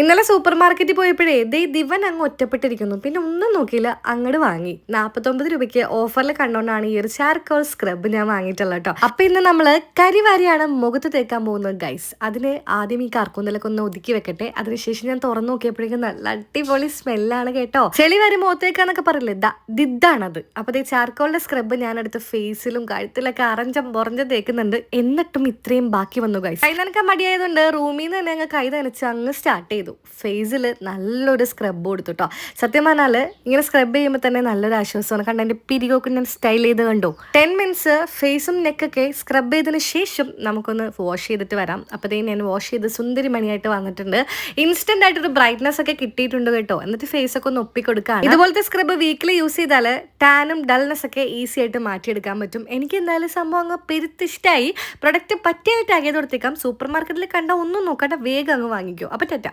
ഇന്നലെ സൂപ്പർ മാർക്കറ്റിൽ പോയപ്പോഴേ ദേ ദിവൻ അങ്ങ് ഒറ്റപ്പെട്ടിരിക്കുന്നു. പിന്നെ ഒന്നും നോക്കിയില്ല അങ്ങോട്ട് വാങ്ങി. നാൽപ്പത്തൊമ്പത് രൂപയ്ക്ക് ഓഫറിൽ കണ്ടോണ്ടാണ് ഈ ഒരു ചാർക്കോൾ സ്ക്രബ് ഞാൻ വാങ്ങിയിട്ടുള്ളത് കേട്ടോ അപ്പൊ ഇന്ന് നമ്മൾ കരിവാരിയാണ് മുഖത്ത് തേക്കാൻ പോകുന്നത് ഗൈസ് അതിന് ആദ്യം ഈ കർക്കൂന്തലൊക്കെ ഒന്ന് ഒതുക്കി വെക്കട്ടെ. അതിനുശേഷം ഞാൻ തുറന്നു നോക്കിയപ്പോഴേക്കും നല്ല അടിപൊളി സ്മെല്ലാണ് കേട്ടോ. ചെളി വരെ മുഖത്തേക്കാന്നൊക്കെ പറയില്ലേ? ദിദ്ദാണത്. അപ്പൊ ഈ ചാർക്കോളിന്റെ സ്ക്രബ് ഞാൻ എടുത്ത് ഫേസിലും കഴുത്തിലൊക്കെ അറഞ്ചം പൊറഞ്ചം തേക്കുന്നുണ്ട്. എന്നിട്ടും ഇത്രയും ബാക്കി വന്നു ഗൈസ് കൈ നനക്കാൻ മടിയായതുകൊണ്ട് റൂമിൽ നിന്ന് തന്നെ അങ്ങ് കൈ നനച്ച് അങ്ങ് സ്റ്റാർട്ട് ചെയ്തു. ഫേസിൽ നല്ലൊരു സ്ക്രബ് കൊടുത്തു കേട്ടോ സത്യം പറഞ്ഞാൽ ഇങ്ങനെ സ്ക്രബ് ചെയ്യുമ്പോൾ തന്നെ നല്ലൊരു ആശ്വാസമാണ് കണ്ട എന്റെ പിരികൊക്കെ ഞാൻ സ്റ്റൈൽ ചെയ്ത് കണ്ടു. ടെൻ മിനിറ്റ്സ് ഫേസും നെക്കൊക്കെ സ്ക്രബ് ചെയ്തതിന് ശേഷം നമുക്കൊന്ന് വാഷ് ചെയ്തിട്ട് വരാം. അപ്പോഴത്തേക്കും ഞാൻ വാഷ് ചെയ്ത് സുന്ദരി മണിയായിട്ട് വന്നിട്ടുണ്ട്. ഇൻസ്റ്റന്റ് ആയിട്ടൊരു ബ്രൈറ്റ്നസ് ഒക്കെ കിട്ടിയിട്ടുണ്ട് കേട്ടോ. എന്നിട്ട് ഫേസ് ഒക്കെ ഒന്ന് ഒപ്പിക്കൊടുക്കുകയാണ് ഇതുപോലത്തെ സ്ക്രബ് വീക്കിലി യൂസ് ചെയ്താൽ ടാനും ഡൾനെസ് ഒക്കെ ഈസി ആയിട്ട് മാറ്റിയെടുക്കാൻ പറ്റും. എനിക്ക് എന്തായാലും സംഭവം അങ്ങ് പെരുത്തിഷ്ടായി. പ്രൊഡക്റ്റ് പറ്റിയായിട്ട് ആകിയത് ചെയ്ത് കൊടുത്തേക്കാം. സൂപ്പർ മാർക്കറ്റിൽ കണ്ട ഒന്നും നോക്കാണ്ട് വേഗം അങ്ങ് വാങ്ങിക്കോ. അപ്പം ടെറ്റ.